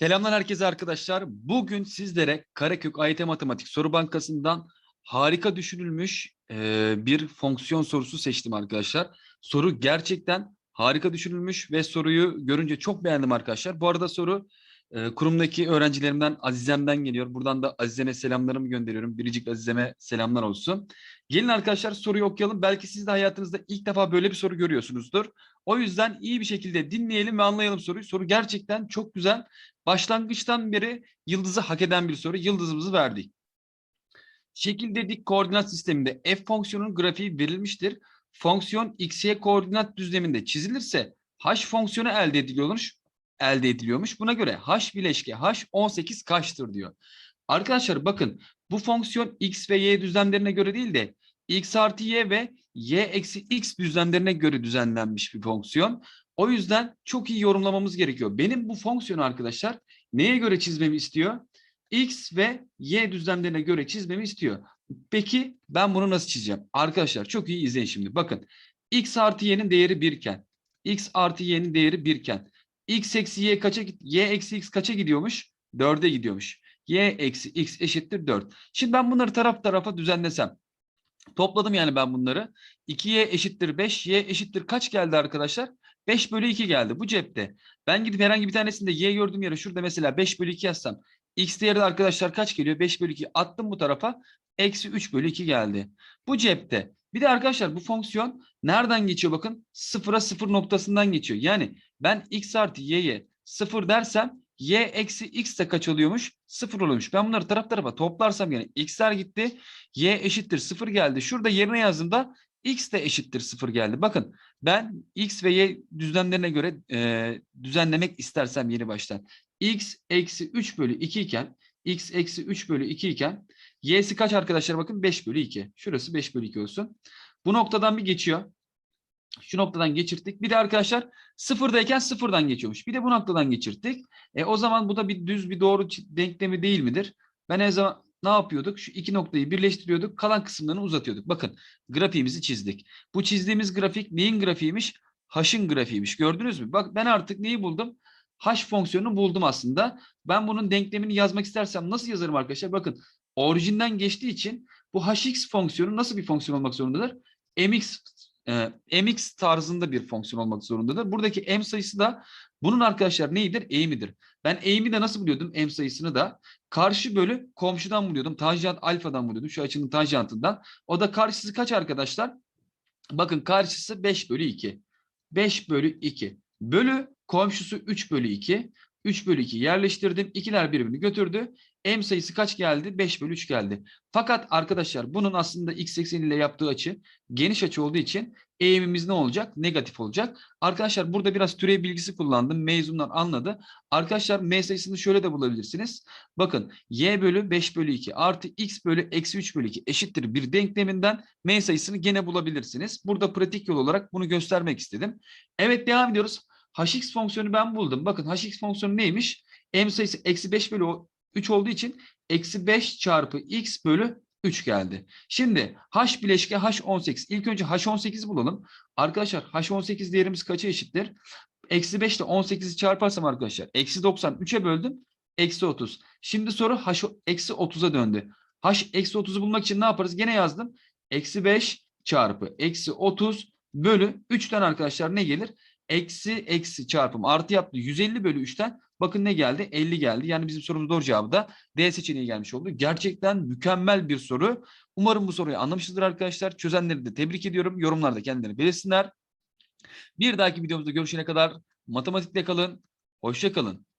Selamlar herkese arkadaşlar. Bugün sizlere Karekök AYT Matematik Soru Bankası'ndan harika düşünülmüş e, bir fonksiyon sorusu seçtim arkadaşlar. Soru gerçekten harika düşünülmüş ve soruyu görünce çok beğendim arkadaşlar. Bu arada soru e, kurumdaki öğrencilerimden Azizem'den geliyor. Buradan da Azizem'e selamlarımı gönderiyorum. Biricik Azizem'e selamlar olsun. Gelin arkadaşlar soruyu okuyalım. Belki siz de hayatınızda ilk defa böyle bir soru görüyorsunuzdur. O yüzden iyi bir şekilde dinleyelim ve anlayalım soruyu. Soru gerçekten çok güzel. Başlangıçtan beri yıldızı hak eden bir soru. Yıldızımızı verdik. Şekil dedik koordinat sisteminde f fonksiyonunun grafiği verilmiştir. Fonksiyon x, y koordinat düzleminde çizilirse h fonksiyonu elde ediliyormuş. Elde ediliyormuş. Buna göre h bileşke h 18 kaçtır diyor. Arkadaşlar bakın bu fonksiyon x ve y düzlemlerine göre değil de x artı y ve y eksi x düzlemlerine göre düzenlenmiş bir fonksiyon. O yüzden çok iyi yorumlamamız gerekiyor. Benim bu fonksiyonu arkadaşlar neye göre çizmemi istiyor? X ve Y düzlemlerine göre çizmemi istiyor. Peki ben bunu nasıl çizeceğim? Arkadaşlar çok iyi izleyin şimdi. Bakın X artı Y'nin değeri 1 iken X artı Y'nin değeri 1 iken X eksi Y kaça Y eksi X kaça gidiyormuş? 4'e gidiyormuş. Y eksi X eşittir 4. Şimdi ben bunları taraf tarafa düzenlesem. Topladım yani ben bunları. 2Y eşittir 5. Y eşittir kaç geldi arkadaşlar? 5 bölü 2 geldi bu cepte. Ben gidip herhangi bir tanesinde y gördüğüm yere şurada mesela 5 bölü 2 yazsam. X değeri de arkadaşlar kaç geliyor? 5 bölü 2 attım bu tarafa. Eksi 3 bölü 2 geldi. Bu cepte. Bir de arkadaşlar bu fonksiyon nereden geçiyor bakın? Sıfıra sıfır noktasından geçiyor. Yani ben x artı y'ye sıfır dersem y eksi x de kaç oluyormuş? Sıfır oluyormuş. Ben bunları taraf tarafa toplarsam yani x'ler gitti. Y eşittir sıfır geldi. Şurada yerine yazdığımda x de eşittir sıfır geldi. Bakın ben x ve y düzlemlerine göre e, düzenlemek istersem yeni baştan. x eksi 3 bölü 2 iken x eksi 3 bölü 2 iken y'si kaç arkadaşlar bakın 5 bölü 2. Şurası 5 bölü 2 olsun. Bu noktadan bir geçiyor. Şu noktadan geçirttik. Bir de arkadaşlar sıfırdayken sıfırdan geçiyormuş. Bir de bu noktadan geçirttik. E, o zaman bu da bir düz bir doğru denklemi değil midir? Ben her zaman ne yapıyorduk? Şu iki noktayı birleştiriyorduk. Kalan kısımlarını uzatıyorduk. Bakın grafiğimizi çizdik. Bu çizdiğimiz grafik neyin grafiğiymiş? H'ın grafiğiymiş. Gördünüz mü? Bak ben artık neyi buldum? H fonksiyonunu buldum aslında. Ben bunun denklemini yazmak istersem nasıl yazarım arkadaşlar? Bakın orijinden geçtiği için bu hx fonksiyonu nasıl bir fonksiyon olmak zorundadır? mx e, mx tarzında bir fonksiyon olmak zorundadır. Buradaki m sayısı da bunun arkadaşlar neyidir? Eğimidir. Ben eğimi de nasıl buluyordum? M sayısını da karşı bölü komşudan buluyordum. Tanjant alfadan buluyordum. Şu açının tanjantından. O da karşısı kaç arkadaşlar? Bakın karşısı 5 bölü 2. 5 bölü 2. Bölü komşusu 3 bölü 2. 3 bölü 2 yerleştirdim. İkiler birbirini götürdü. M sayısı kaç geldi? 5 bölü 3 geldi. Fakat arkadaşlar bunun aslında x ekseni ile yaptığı açı geniş açı olduğu için eğimimiz ne olacak? Negatif olacak. Arkadaşlar burada biraz türev bilgisi kullandım. Mezunlar anladı. Arkadaşlar m sayısını şöyle de bulabilirsiniz. Bakın y bölü 5 bölü 2 artı x bölü eksi 3 bölü 2 eşittir bir denkleminden m sayısını gene bulabilirsiniz. Burada pratik yol olarak bunu göstermek istedim. Evet devam ediyoruz. Hx fonksiyonu ben buldum. Bakın hx fonksiyonu neymiş? m sayısı eksi 5 bölü 3 olduğu için eksi 5 çarpı x bölü 3 geldi. Şimdi h bileşke h18. İlk önce h18'i bulalım. Arkadaşlar h18 değerimiz kaça eşittir? Eksi 5 ile 18'i çarparsam arkadaşlar. Eksi 90 3'e böldüm. Eksi 30. Şimdi soru h eksi 30'a döndü. h eksi 30'u bulmak için ne yaparız? Gene yazdım. Eksi 5 çarpı eksi 30 bölü 3'ten arkadaşlar ne gelir? Eksi eksi çarpım artı yaptı. 150 bölü 3'ten bakın ne geldi? 50 geldi. Yani bizim sorumuz doğru cevabı da D seçeneği gelmiş oldu. Gerçekten mükemmel bir soru. Umarım bu soruyu anlamışızdır arkadaşlar. Çözenleri de tebrik ediyorum. Yorumlarda kendilerini belirsinler. Bir dahaki videomuzda görüşene kadar matematikte kalın. Hoşça kalın.